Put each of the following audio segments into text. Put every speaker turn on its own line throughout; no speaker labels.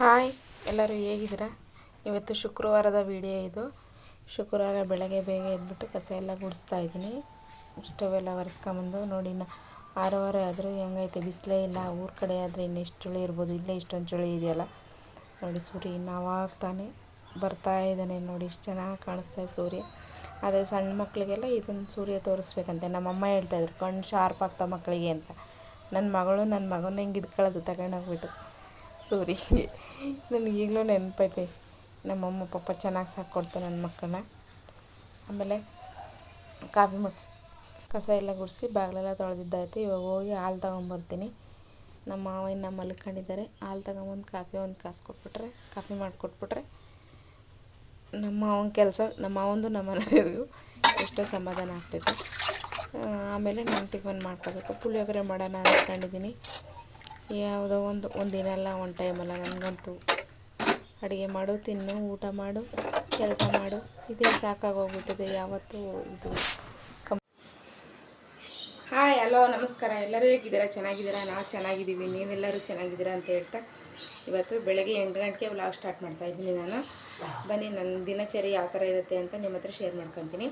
Hi, ಎಲ್ಲರೂ ಹೇಗಿದ್ದೀರಾ? ಇವತ್ತು ಶುಕ್ರವಾರದ ವಿಡಿಯೋ ಇದು. ಶುಕ್ರವಾರ ಬೆಳಗ್ಗೆ ಬೇಗ ಎದ್ಬಿಟ್ಟು ಕಸ ಎಲ್ಲ ಗುಡಿಸ್ತಾ ಇದ್ದೀನಿ. ಸ್ಟವ್ ಎಲ್ಲ ಒರೆಸ್ಕೊಂಬಂದು ನೋಡಿ ನಾ ವಾರ ಆದರೂ ಹೆಂಗೈತೆ? ಬಿಸಿಲೇ ಇಲ್ಲ, ಊರ ಕಡೆ ಆದರೆ ಇನ್ನೆಷ್ಟು ಚಳಿ ಇರ್ಬೋದು? ಇಲ್ಲೇ ಇಷ್ಟೊಂದು ಚಳಿ ಇದೆಯಲ್ಲ? ನೋಡಿ, ಸೂರ್ಯ ಅವಾಗ ತಾನೇ ಬರ್ತಾ ಇದ್ದಾನೆ. ನೋಡಿ ಇಷ್ಟು ಚೆನ್ನಾಗಿ ಕಾಣಿಸ್ತಾ ಇದೆ ಸೂರ್ಯ. ಆದರೆ ಸಣ್ಣ ಮಕ್ಕಳಿಗೆಲ್ಲ ಇದನ್ನು ಸೂರ್ಯ ತೋರಿಸ್ಬೇಕಂತೆ. ನಮ್ಮಮ್ಮ ಹೇಳ್ತಾಯಿದ್ರು ಕಣ್ಣು ಶಾರ್ಪ್ ಆಗ್ತಾವೆ ಮಕ್ಕಳಿಗೆ ಅಂತ. ನನ್ನ ಮಗಳು ನನ್ನ ಮಗನ ಹಿಂಗೆ ಹಿಡ್ಕೊಳ್ಳೋದು ತಗೊಂಡೋಗ್ಬಿಟ್ಟು ಸೂರಿಗೆ ನನಗೆ ಈಗಲೂ ನೆನಪೈತೆ ನಮ್ಮಮ್ಮ ಪಾಪ ಚೆನ್ನಾಗಿ ಸಾಕೊಡ್ತಾರೆ ನನ್ನ ಮಕ್ಕಳನ್ನ ಆಮೇಲೆ ಕಾಫಿ ಮಕ್ ಕಸ ಎಲ್ಲ ಗುಡಿಸಿ ಬಾಗಿಲೆಲ್ಲ ತೊಳೆದಿದ್ದಾಯ್ತು. ಇವಾಗ ಹೋಗಿ ಹಾಲು ತೊಗೊಂಬರ್ತೀನಿ. ನಮ್ಮ ಮಾವ ಇನ್ನು ಮಲ್ಕೊಂಡಿದ್ದಾರೆ. ಹಾಲು ತಗೊಂಬಂದು ಕಾಫಿ ಒಂದು ಕಾಸು ಕೊಟ್ಬಿಟ್ರೆ, ಕಾಫಿ ಮಾಡಿಕೊಟ್ಬಿಟ್ರೆ ನಮ್ಮ ಮಾವನ ಕೆಲಸ, ನಮ್ಮ ಮಾವಂದು ನಮ್ಮ ಮನೆಯವ್ರಿಗೂ ಎಷ್ಟೋ ಸಮಾಧಾನ ಆಗ್ತೈತೆ. ಆಮೇಲೆ ನಾನು ಟಿಫನ್ ಮಾಡ್ಕೋಬೇಕು. ಪುಳಿಯೋಗರೆ ಮಾಡೋಣ ಅಂದ್ಕೊಂಡಿದ್ದೀನಿ ಯಾವುದೋ ಒಂದು ಒಂದಿನ ಅಲ್ಲ ಒಂದು ಟೈಮಲ್ಲ ನನಗಂತೂ ಅಡುಗೆ ಮಾಡು, ತಿನ್ನು, ಊಟ ಮಾಡು, ಕೆಲಸ ಮಾಡು. ಇದೇ ಸಾಕಾಗೋಗ್ಬಿಟ್ಟಿದೆ ಯಾವತ್ತೂ ಇದು. ಕಮ್ ಹಾಯ್ ಹಲೋ ನಮಸ್ಕಾರ. ಎಲ್ಲರೂ ಹೇಗಿದ್ದೀರಾ? ಚೆನ್ನಾಗಿದ್ದೀರಾ? ನಾವು ಚೆನ್ನಾಗಿದ್ದೀವಿ. ನೀವೆಲ್ಲರೂ ಚೆನ್ನಾಗಿದ್ದೀರಾ ಅಂತ ಹೇಳ್ತಾ ಇವತ್ತು ಬೆಳಗ್ಗೆ ಎಂಟು ಗಂಟೆಗೆ ವ್ಲಾಗ್ ಸ್ಟಾರ್ಟ್ ಮಾಡ್ತಾ ಇದ್ದೀನಿ ನಾನು. ಬನ್ನಿ, ನನ್ನ ದಿನಚರಿ ಯಾವ ಥರ ಇರುತ್ತೆ ಅಂತ ನಿಮ್ಮ ಹತ್ರ ಶೇರ್ ಮಾಡ್ಕೊತೀನಿ.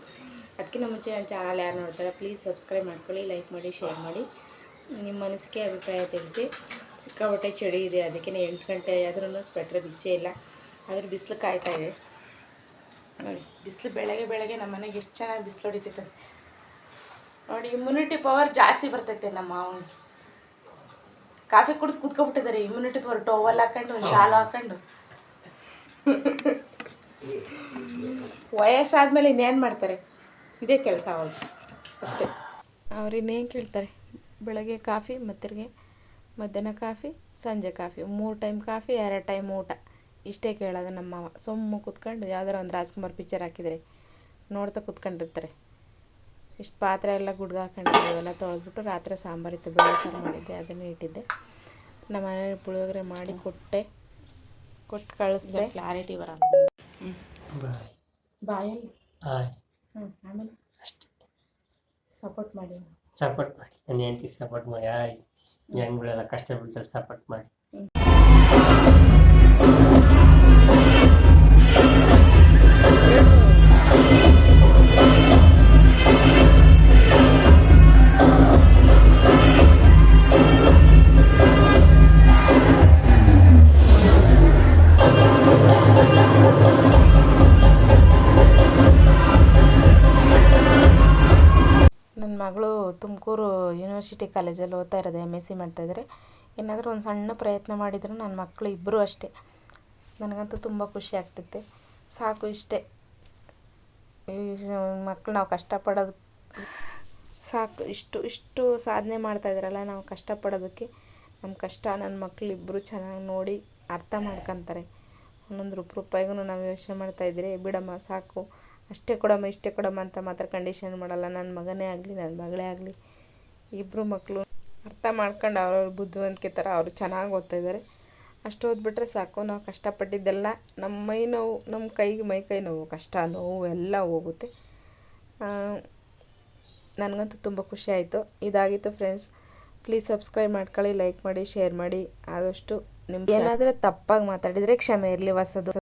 ಅದಕ್ಕಿಂತ ಮುಂಚೆ ನನ್ನ ಚಾನಲ್ ಯಾರು ನೋಡ್ತಾರೆ ಪ್ಲೀಸ್ ಸಬ್ಸ್ಕ್ರೈಬ್ ಮಾಡ್ಕೊಳ್ಳಿ ಲೈಕ್ ಮಾಡಿ ಶೇರ್ ಮಾಡಿ. ನಿಮ್ಮ ಅನಿಸಿಕೆ ಅಭಿಪ್ರಾಯ ತಿಳಿಸಿ. ಸಿಕ್ಕಾಪಟ್ಟೆ ಚಳಿ ಇದೆ ಅದಕ್ಕೆ ಎಂಟು ಗಂಟೆ ಆದ್ರೂ ಸ್ವೆಟ್ರ್ ಬಿಚ್ಚೇ ಇಲ್ಲ. ಆದರೆ ಬಿಸಿಲು ಕಾಯ್ತಾ ಇದೆ. ನೋಡಿ, ಬಿಸಿಲು ಬೆಳಗ್ಗೆ ಬೆಳಗ್ಗೆ ನಮ್ಮ ಮನೆಗೆ ಎಷ್ಟು ಚೆನ್ನಾಗಿ ಬಿಸಿಲು ಹೊಡಿತೈತೆ. ನೋಡಿ ಇಮ್ಯುನಿಟಿ ಪವರ್ ಜಾಸ್ತಿ ಬರ್ತೈತೆ ನಮ್ಮ ಮಾವನಿಗೆ. ಕಾಫಿ ಕುಡಿದು ಕುತ್ಕೊಬಿಟ್ಟಿದ್ದಾರೆ ಇಮ್ಯುನಿಟಿ ಪವರ್ ಟೋವಲ್ ಹಾಕೊಂಡು ಶಾಲು ಹಾಕೊಂಡು. ವಯಸ್ಸಾದ್ಮೇಲೆ ಇನ್ನೇನು ಮಾಡ್ತಾರೆ? ಇದೇ ಕೆಲಸ ಅವಾಗ ಅಷ್ಟೇ. ಅವ್ರು ಇನ್ನೇನು ಕೇಳ್ತಾರೆ? ಬೆಳಗ್ಗೆ ಕಾಫಿ ಮತ್ತಿರ್ಗೆ ಮಧ್ಯಾಹ್ನ ಕಾಫಿ ಸಂಜೆ ಕಾಫಿ. ಮೂರು ಟೈಮ್ ಕಾಫಿ ಎರಡು ಟೈಮ್ ಊಟ. ಇಷ್ಟೇ ಕೇಳೋದು ನಮ್ಮ ಮಾವ. ಸುಮ್ಮ ಕೂತ್ಕೊಂಡು ಯಾವ್ದಾರ ಒಂದು ರಾಜ್ಕುಮಾರ್ ಪಿಕ್ಚರ್ ಹಾಕಿದರೆ ನೋಡ್ತಾ ಕೂತ್ಕೊಂಡಿರ್ತಾರೆ. ಇಷ್ಟು ಪಾತ್ರೆ ಎಲ್ಲ ಗುಡ್ಗ ಹಾಕೊಂಡು ಅವೆಲ್ಲ ತೊಳೆದ್ಬಿಟ್ಟು ರಾತ್ರಿ ಸಾಂಬಾರಿತ್ತು ಬೇಳೆ ಸಾರು ಮಾಡಿದ್ದೆ ಅದನ್ನೇ ಇಟ್ಟಿದ್ದೆ. ನಮ್ಮ ಮನೇಲಿ ಪುಳಿಯೋಗರೆ ಮಾಡಿ ಕೊಟ್ಟೆ ಕೊಟ್ಟು ಕಳಿಸ್ದೆ. ಕ್ಲಾರಿಟಿ ಬರೋದು
ಬಾಯ್
ಬಾಯಲ್ಲಿ ಹ್ಞೂ ಆಮೇಲೆ? ಸಪೋರ್ಟ್ ಮಾಡಿ.
ಸಪೋರ್ಟ್ ಮಾಡಿ. ನನ್ನ ಹೆಂಡತಿ ಸಪೋರ್ಟ್ ಮಾಡಿ. ಆಯ್ ಜನಗಳೆಲ್ಲ ಕಷ್ಟ ಬೀಳ್ತಾರೆ ಸಪೋರ್ಟ್ ಮಾಡಿ.
ಮಗಳು ತುಮಕೂರು ಯೂನಿವರ್ಸಿಟಿ ಕಾಲೇಜಲ್ಲಿ ಓದ್ತಾ ಇರೋದು ಎಂ ಎಸ್ ಸಿ ಮಾಡ್ತಾಯಿದ್ದಾರೆ ಏನಾದರೂ ಒಂದು ಸಣ್ಣ ಪ್ರಯತ್ನ ಮಾಡಿದ್ರು ನನ್ನ ಮಕ್ಕಳು ಇಬ್ಬರು ಅಷ್ಟೇ. ನನಗಂತೂ ತುಂಬ ಖುಷಿ ಆಗ್ತೈತೆ ಸಾಕು ಇಷ್ಟೇ. ಈ ಮಕ್ಕಳು ನಾವು ಕಷ್ಟಪಡೋದು, ಸಾಕು ಇಷ್ಟು ಇಷ್ಟು ಸಾಧನೆ ಮಾಡ್ತಾ ಇದ್ರಲ್ಲ, ನಾವು ಕಷ್ಟಪಡೋದಕ್ಕೆ ನಮ್ಮ ಕಷ್ಟ ನನ್ನ ಮಕ್ಕಳು ಇಬ್ಬರು ಚೆನ್ನಾಗಿ ನೋಡಿ ಅರ್ಥ ಮಾಡ್ಕೊತಾರೆ. ಒಂದೊಂದು ರೂಪಾಯಿ ರೂಪಾಯಿಗೂ ನಾವು ಯೋಚನೆ ಮಾಡ್ತಾಯಿದ್ರೆ ಬಿಡಮ್ಮ, ಸಾಕು. ಅಷ್ಟೇ ಕೊಡಮ್ಮ, ಇಷ್ಟೇ ಕೊಡಮ್ಮ ಅಂತ ಮಾತ್ರ ಕಂಡೀಷನ್ ಮಾಡಲ್ಲ. ನನ್ನ ಮಗನೇ ಆಗಲಿ ನನ್ನ ಮಗಳೇ ಆಗಲಿ ಇಬ್ಬರು ಮಕ್ಕಳು ಅರ್ಥ ಮಾಡ್ಕೊಂಡು ಅವ್ರವ್ರ ಬುದ್ಧಿವಂತಿಕೆ ಥರ ಅವರು ಚೆನ್ನಾಗಿ ಓದ್ತಾ ಇದ್ದಾರೆ ಅಷ್ಟು ಓದ್ಬಿಟ್ರೆ ಸಾಕು. ನಾವು ಕಷ್ಟಪಟ್ಟಿದ್ದೆಲ್ಲ ನಮ್ಮ ಮೈ ನೋವು ನಮ್ಮ ಕೈಗೆ ಮೈ ಕೈ ನೋವು, ಕಷ್ಟ, ನೋವು ಎಲ್ಲ ಹೋಗುತ್ತೆ. ನನಗಂತೂ ತುಂಬ ಖುಷಿ ಆಯಿತು. ಇದಾಗಿತ್ತು ಫ್ರೆಂಡ್ಸ್ ಪ್ಲೀಸ್ ಸಬ್ಸ್ಕ್ರೈಬ್ ಮಾಡ್ಕೊಳ್ಳಿ ಲೈಕ್ ಮಾಡಿ ಶೇರ್ ಮಾಡಿ. ಆದಷ್ಟು ನಿಮ್ಗೆ ಏನಾದರೂ ತಪ್ಪಾಗಿ ಮಾತಾಡಿದರೆ ಕ್ಷಮೆ ಇರಲಿ, ಹೊಸದು.